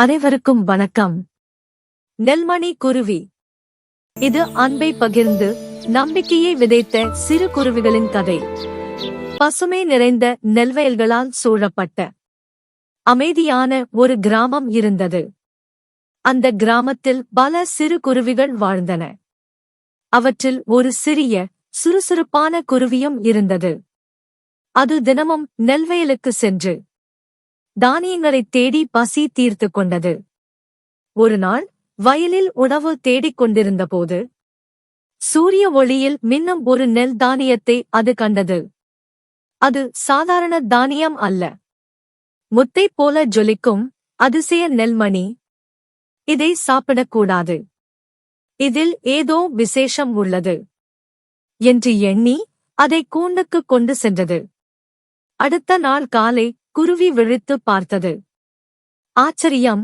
அனைவருக்கும் வணக்கம். நெல்மணி குருவி. இது அன்பை பகிர்ந்து நம்பிக்கையை விதைத்த சிறு குருவிகளின் கதை. பசுமை நிறைந்த நெல்வயல்களால் சூழப்பட்ட அமைதியான ஒரு கிராமம் இருந்தது. அந்த கிராமத்தில் பல சிறு குருவிகள் வாழ்ந்தன. அவற்றில் ஒரு சிறிய சுறுசுறுப்பான குருவியும் இருந்தது. அது தினமும் நெல்வயலுக்கு சென்று தானியங்களைத் தேடி பசி தீர்த்து கொண்டது. ஒரு நாள் வயலில் உணவு தேடிக் கொண்டிருந்தபோது சூரிய ஒளியில் மின்னும் ஒரு நெல் தானியத்தை அது கண்டது. அது சாதாரண தானியம் அல்ல. முத்தை போல ஜொலிக்கும் அதிசய நெல்மணி. இதை சாப்பிடக்கூடாது. இதில் ஏதோ விசேஷம் உள்ளது. என்று எண்ணி அதை கூண்டுக்கு கொண்டு சென்றது. அடுத்த நாள் காலை குருவி விழித்து பார்த்தது. ஆச்சரியம்.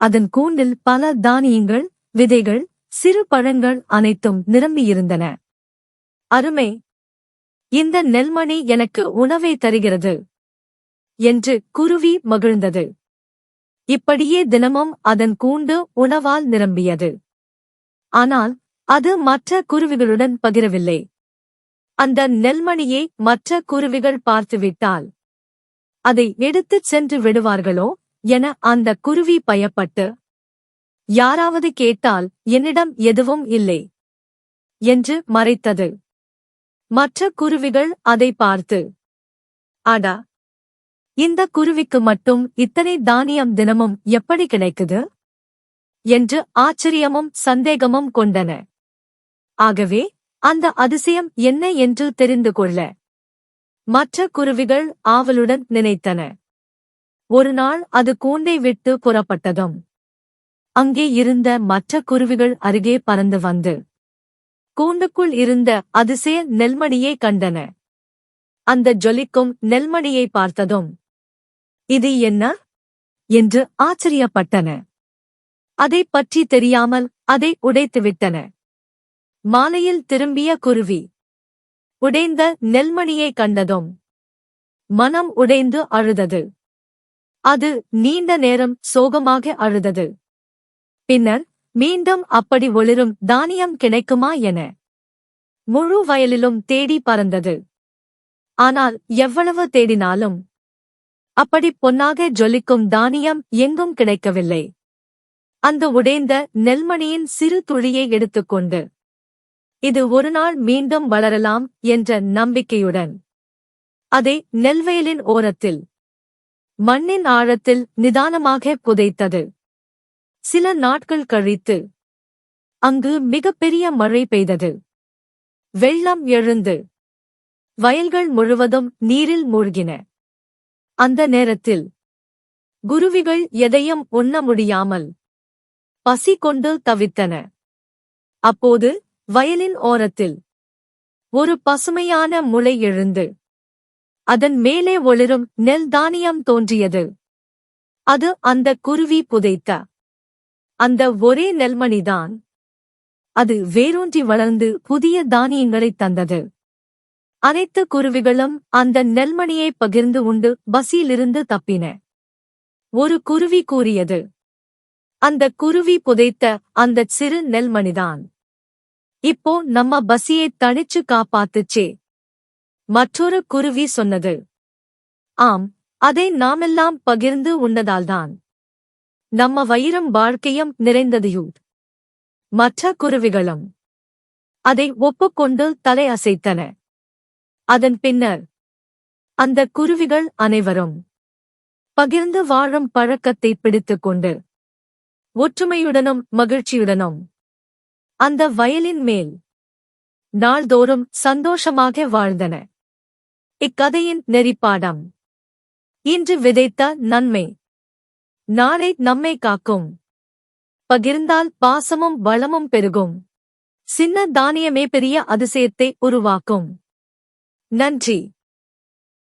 அதன் கூண்டில் பல தானியங்கள் விதைகள் சிறு பழங்கள் அனைத்தும் நிரம்பியிருந்தன. அருமை. இந்த நெல்மணி எனக்கு உணவை தருகிறது. என்று குருவி மகிழ்ந்தது. இப்படியே தினமும் அதன் கூண்டு உணவால் நிரம்பியது. ஆனால் அது மற்ற குருவிகளுடன் பகிரவில்லை. அந்த நெல்மணியை மற்ற குருவிகள் பார்த்துவிட்டால் அதை எடுத்துச் சென்று விடுவார்களோ என அந்த குருவி பயப்பட்டு யாராவது கேட்டால் என்னிடம் எதுவும் இல்லை என்று மறைத்தது. மற்ற குருவிகள் அதை பார்த்து அடா இந்த குருவிக்கு மட்டும் இத்தனை தானியம் தினமும் எப்படி கிடைக்குது? என்று ஆச்சரியமும் சந்தேகமும் கொண்டன. ஆகவே அந்த அதிசயம் என்ன என்று தெரிந்து கொள்ள மற்ற குருவிகள் ஆவலுடன் நினைத்தன. ஒரு நாள் அது கூண்டை விட்டு புறப்பட்டதும் அங்கே இருந்த மற்ற குருவிகள் அருகே பறந்து வந்து கூண்டுக்குள் இருந்த அதிசய நெல்மணியை கண்டன. அந்த ஜொலிக்கும் நெல்மணியை பார்த்ததும் இது என்ன? என்று ஆச்சரியப்பட்டன. அதை பற்றி தெரியாமல் அதை உடைத்துவிட்டன. மாலையில் திரும்பிய குருவி உடைந்த நெல்மணியை கண்டதும் மனம் உடைந்து அழுதது. அது நீண்ட நேரம் சோகமாக அழுதது. பின்னர் மீண்டும் அப்படி ஒளிரும் தானியம் கிடைக்குமா என முழு வயலிலும் தேடி பறந்தது. ஆனால் எவ்வளவு தேடினாலும் அப்படி பொன்னாக ஜொலிக்கும் தானியம் எங்கும் கிடைக்கவில்லை. அந்த உடைந்த நெல்மணியின் சிறு துளியை எடுத்துக்கொண்டு இது ஒரு நாள் மீண்டும் வளரலாம் என்ற நம்பிக்கையுடன். அதை நெல்வயலின் ஓரத்தில். மண்ணின் ஆழத்தில் நிதானமாக புதைத்தது. சில நாட்கள் கழித்து. அங்கு மிகப்பெரிய மழை பெய்தது. வெள்ளம் எழுந்து. வயல்கள் முழுவதும் நீரில் மூழ்கின. அந்த நேரத்தில். குருவிகள் எதையும் உண்ண முடியாமல். பசி கொண்டு தவித்தன. அப்போது வயலின் ஓரத்தில் ஒரு பசுமையான முளை எழுந்து அதன் மேலே ஒளிரும் நெல் தானியம் தோன்றியது. அது அந்த குருவி புதைத்த அந்த ஒரே நெல்மணிதான். அது வேரூன்றி வளர்ந்து புதிய தானியங்களைத் தந்தது. அனைத்து குருவிகளும் அந்த நெல்மணியை பகிர்ந்து உண்டு பசியிலிருந்து தப்பின. ஒரு குருவி கூறியது அந்த குருவி புதைத்த அந்தச் சிறு நெல்மணிதான். இப்போ நம்ம பசியை தணிச்சு காப்பாத்துச்சே. மற்றொரு குருவி சொன்னது. ஆம் அதை நாமெல்லாம் பகிர்ந்து உண்டதால்தான் நம்ம வயிறும் வாழ்க்கையும் நிறைந்ததையூ. மற்ற குருவிகளும் அதை ஒப்புக்கொண்டு தலை அசைத்தன அதன் பின்னர் அந்த குருவிகள் அனைவரும் பகிர்ந்து வாழும் பழக்கத்தை பிடித்துக்கொண்டு ஒற்றுமையுடனும் மகிழ்ச்சியுடனும் அந்த வயலின் மேல். நாள்தோறும் சந்தோஷமாக வாழ்ந்தன. இக்கதையின் நெறிப்பாடம். இன்று விதைத்த நன்மை. நாளை நம்மை காக்கும். பகிர்ந்தால் பாசமும் வளமும் பெருகும். சின்ன தானியமே பெரிய அதிசயத்தை உருவாக்கும். நன்றி.